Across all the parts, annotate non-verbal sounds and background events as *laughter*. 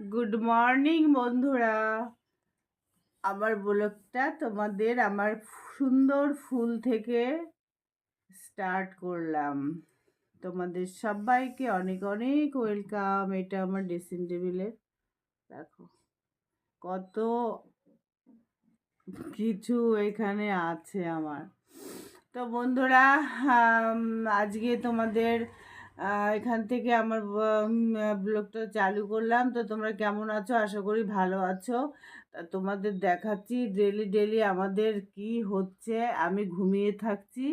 Good morning বন্ধুরা। আমার ব্লগটা তোমাদের আমার সুন্দর ফুল থেকে স্টার্ট করলাম। তোমাদের সবাইকে অনেক অনেক ওয়েলকাম এটা আমার ড্রেসিং টেবিলের দেখো, কত কিছু এখানে আছে আমার। তো বন্ধুরা আজকে তোমাদের এখান থেকে আমার ব্লগটা চালু করলাম। তো তোমরা কেমন আছো? আশা করি ভালো আছো। তোমাদের দেখাচ্ছি ডেলি ডেলি আমাদের কি হচ্ছে। আমি ঘুমিয়ে থাকছি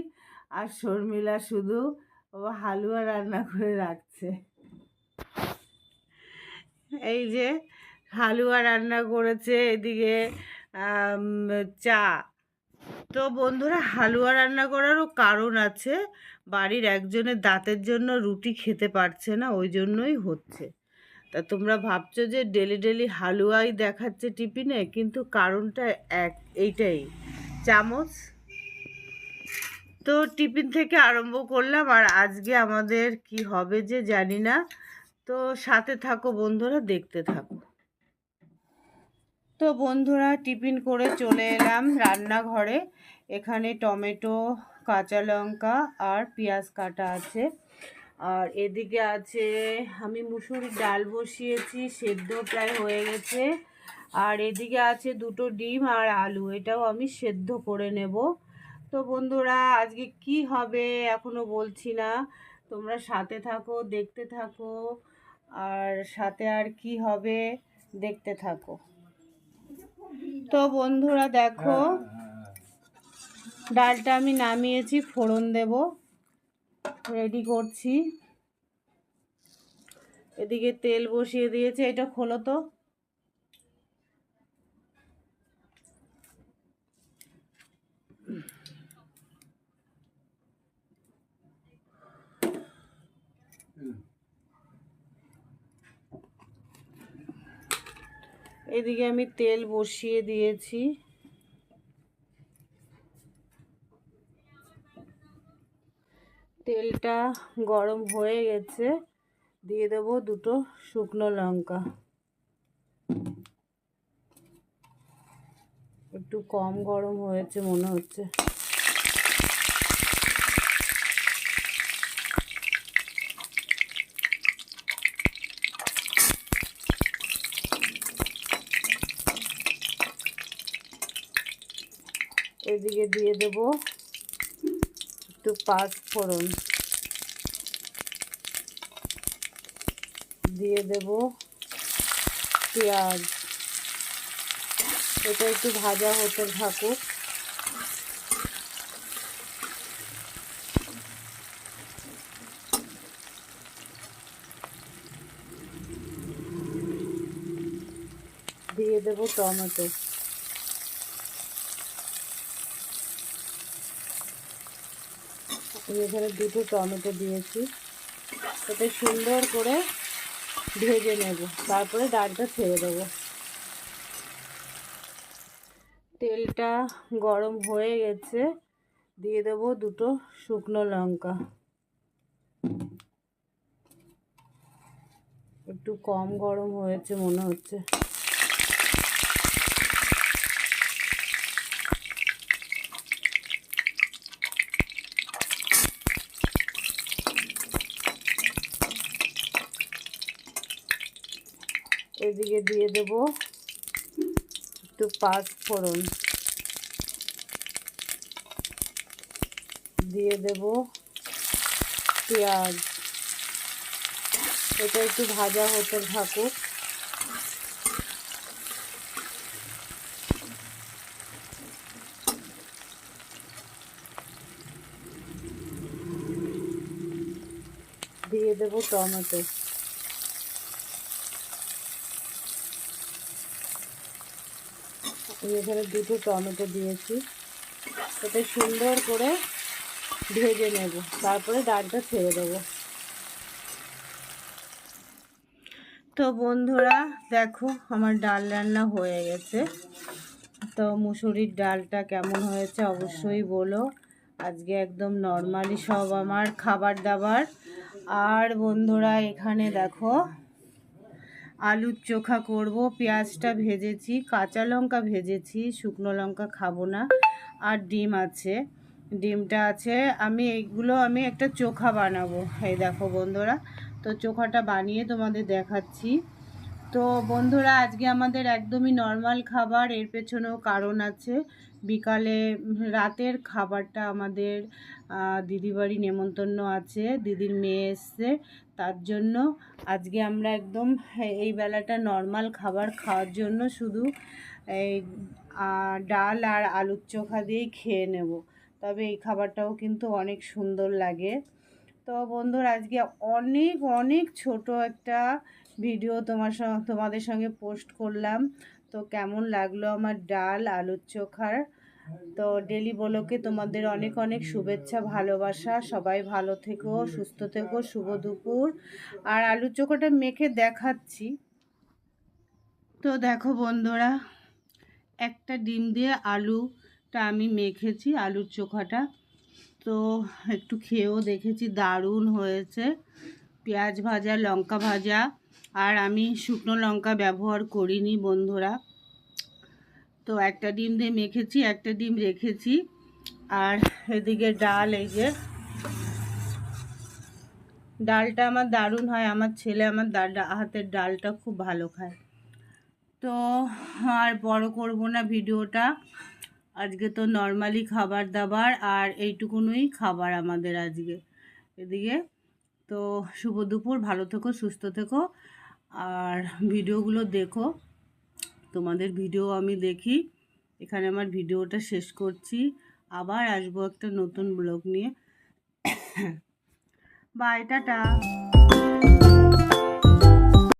আর শর্মিলা শুধু হালুয়া রান্না করে রাখছে। এই যে হালুয়া রান্না করেছে এদিকে চা। তো বন্ধুরা হালুয়া রান্না করারও কারণ আছে। বাড়ির একজনের দাঁতের জন্য রুটি খেতে পারছে না, ওই জন্যই হচ্ছে। তা তোমরা ভাবছ যে ডেলি ডেলি হালুয়াই দেখাচ্ছে টিফিনে, কিন্তু কারণটা এক, এইটাই। চামচ। তো টিফিন থেকে আরম্ভ করলাম, আর আজকে আমাদের কি হবে যে জানি না। তো সাথে থাকো বন্ধুরা, দেখতে থাকো। তো বন্ধুরা, টিফিন করে চলে এলাম রান্নাঘরে। এখানে টমেটো, কাঁচা লঙ্কা আর পেঁয়াজ কাটা আছে। আর এদিকে আছে, আমি মুসুরির ডাল বসিয়েছি, সেদ্ধ প্রায় হয়ে গেছে। আর এদিকে আছে দুটো ডিম আর আলু, এটাও আমি সেদ্ধ করে নেব। তো বন্ধুরা, আজকে কি হবে এখনও বলছি না। তোমরা সাথে থাকো, দেখতে থাকো। আর সাথে আর কি হবে, দেখতে থাকো। তো বন্ধুরা দেখো, ডালটা আমি নামিয়েছি, ফোড়ন দেব, রেডি করছি। এদিকে তেল বসিয়ে দিয়েছে, এটা খোলো তো। এদিকে আমি তেল বসিয়ে দিয়েছি। তেলটা গরম হয়ে গেছে। দিয়ে দেবো দুটো শুকনো লঙ্কা। একটু কম গরম হয়েছে মনে হচ্ছে। এদিকে দিয়ে দেব একটু পাঁচ ফোড়ন। দিয়ে দেব পেঁয়াজ। এটা একটু ভাজা হতে থাকুক। দিয়ে দেব টমেটো। আমি এখানে দুটো টমেটো দিয়েছি। এটা সুন্দর করে ভেজে নেব। তারপরে ডালটা ছেড়ে দেবো। তেলটা গরম হয়ে গেছে। দিয়ে দেব দুটো শুকনো লঙ্কা। একটু কম গরম হয়েছে মনে হচ্ছে। এদিকে দিয়ে দেব একটু পাঁচ ফোড়ন। দিয়ে দেব পেঁয়াজ। এটা একটু ভাজা হতে থাকুক। দিয়ে দেবো টমেটো। এখানে দুটো টমেটো দিয়েছি। এটা সুন্দর করে ভেজে নেব। তারপরে ডালটা ছেড়ে দেবো। তো বন্ধুরা, দেখো আমার ডাল রান্না হয়ে গেছে। তো মুসুরির ডালটা কেমন হয়েছে অবশ্যই বলো। আজকে একদম নর্মালি সব আমার খাবার দাবার। আর বন্ধুরা, এখানে দেখো আলুর চোখা করব, পেঁয়াজটা ভেজেছি, কাঁচা লঙ্কা ভেজেছি, শুকনো লঙ্কা খাব না, আর ডিম আছে। ডিমটা আছে, আমি এইগুলো আমি একটা চোখা বানাবো। এই দেখো বন্ধুরা, তো চোখাটা বানিয়ে তোমাদের দেখাচ্ছি। তো বন্ধুরা, আজকে আমাদের একদমই নর্মাল খাবার, এর পেছনেও কারণ আছে। বিকালে রাতের খাবারটা আমাদের দিদিবাড়ি নেমন্তন্ন আছে। দিদির মেয়ে এসছে। তার জন্য আজকে আমরা একদম এই বেলাটা নর্মাল খাবার খাওয়ার জন্য শুধু এই ডাল আর আলুর চোখা দিয়েই খেয়ে নেব। তবে এই খাবারটাও কিন্তু অনেক সুন্দর লাগে। তো বন্ধুরা, আজকে অনেক অনেক ছোট একটা ভিডিও তোমার তোমাদের সঙ্গে পোস্ট করলাম। তো কেমন লাগল আমার ডাল, আলুর চোখার? তো ডেলি বলোকে তোমাদের অনেক অনেক শুভেচ্ছা, ভালোবাসা। সবাই ভালো থেকো, সুস্থ থেকো, শুভ দুপুর। আর আলুর চোখাটা মেখে দেখাচ্ছি। তো দেখো বন্ধুরা, একটা ডিম দিয়ে আলুটা আমি মেখেছি, আলুর চোখাটা। তো একটু খেয়েও দেখেছি, দারুণ হয়েছে। পেঁয়াজ ভাজা, লঙ্কা ভাজা। আর আমি শুকনো লঙ্কা ব্যবহার করিনি বন্ধুরা। তো একটা ডিম দিয়ে মেখেছি, একটা ডিম রেখেছি। আর এদিকে ডাল, এই যে ডালটা আমার দারুণ হয়। আমার ছেলে আমার হাতের ডালটা খুব ভালো খায়। তো আর বড় করব না ভিডিওটা। আজকে তো নর্মালি খাবার দাবার, আর এইটুকুনই খাবার আমাদের আজকে। এদিকে তো শুভ দুপুর, ভালো থেকো, সুস্থ থেকো, আর ভিডিওগুলো দেখো। তোমাদের ভিডিও আমি দেখি। এখানে আমার ভিডিওটা শেষ করছি। আবার আসব একটা নতুন ব্লগ নিয়ে। *coughs* By tata.